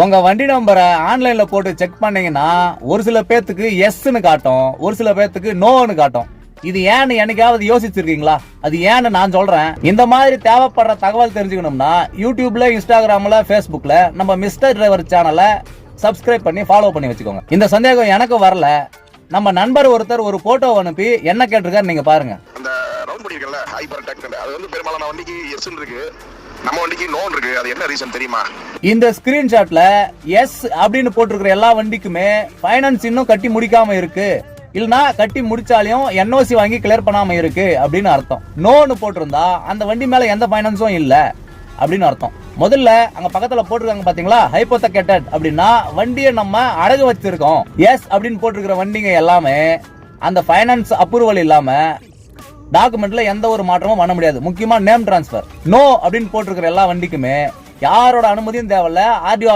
உங்க வண்டி நம்பரை ஆன்லைன்ல போட்டு செக் பண்ணீங்கன்னா ஒரு சில பேர்த்துக்கு எஸ்ன்னு காட்டும் ஒரு சில பேர்த்துக்கு நோன்னு காட்டும். இது ஏன்னு என்னைக்காவது யோசிச்சிருக்கீங்களா? அது ஏன்னு நான் சொல்றேன். இந்த மாதிரி தேவைப்படுற தகவல் தெரிஞ்சுக்கணும்னா யூடியூப்ல இன்ஸ்டாகிராம்ல ஃபேஸ்புக்ல நம்ம மிஸ்டர் டிரைவர் சேனலை சப்ஸ்கிரைப் பண்ணி ஃபாலோ பண்ணி வச்சுக்கோங்க. இந்த சந்தேகம் எனக்கு வரல. நம்ம நண்பர் ஒருத்தர் ஒரு போட்டோ அனுப்பி என்ன கேட்டிருக்காரு நீங்க பாருங்க. பண்ணிருக்கல ஹைப்பர் டெக் அது வந்து பெரும்பாலான வண்டிக்கு எஸ் இருக்கு. நம்ம வண்டிக்கு நோன் இருக்கு. அது என்ன ரீசன் தெரியுமா? இந்த ஸ்கிரீன்ஷாட்ல எஸ் அப்படின்னு போட்டிருக்கிற எல்லா வண்டிக்குமே ஃபைனான்ஸ் இன்னும் கட்டி முடிக்காம இருக்கு. இல்லனா கட்டி முடிச்சாலையும் என்ஓசி வாங்கி கிளியர் பண்ணாம இருக்கு அப்படின்னு அர்த்தம். நோன்னு போட்டிருந்தா அந்த வண்டி மேல எந்த ஃபைனான்ஸும் இல்ல அப்படின்னு அர்த்தம். முதல்ல அங்க பக்கத்துல போட்டிருக்காங்க பாத்தீங்களா? ஹைப்போத்தகேட்டட் அப்படின்னா வண்டியை நம்ம அடகு வச்சிருக்கோம். எஸ் அப்படின்னு போட்டிருக்கிற வண்டிங்க எல்லாமே அந்த ஃபைனான்ஸ் அப்ரூவல் இல்லாம டாக்குமெண்ட்ல எந்த ஒரு மாற்றமும் பண்ண முடியாது. முக்கியமா நேம் டிரான்ஸ்பர் நோ அப்படின்னு போட்டிருக்கிற எல்லா வண்டிக்குமே யாரோட அனுமதியும் தேவையில்ல. ஆர்டிஓ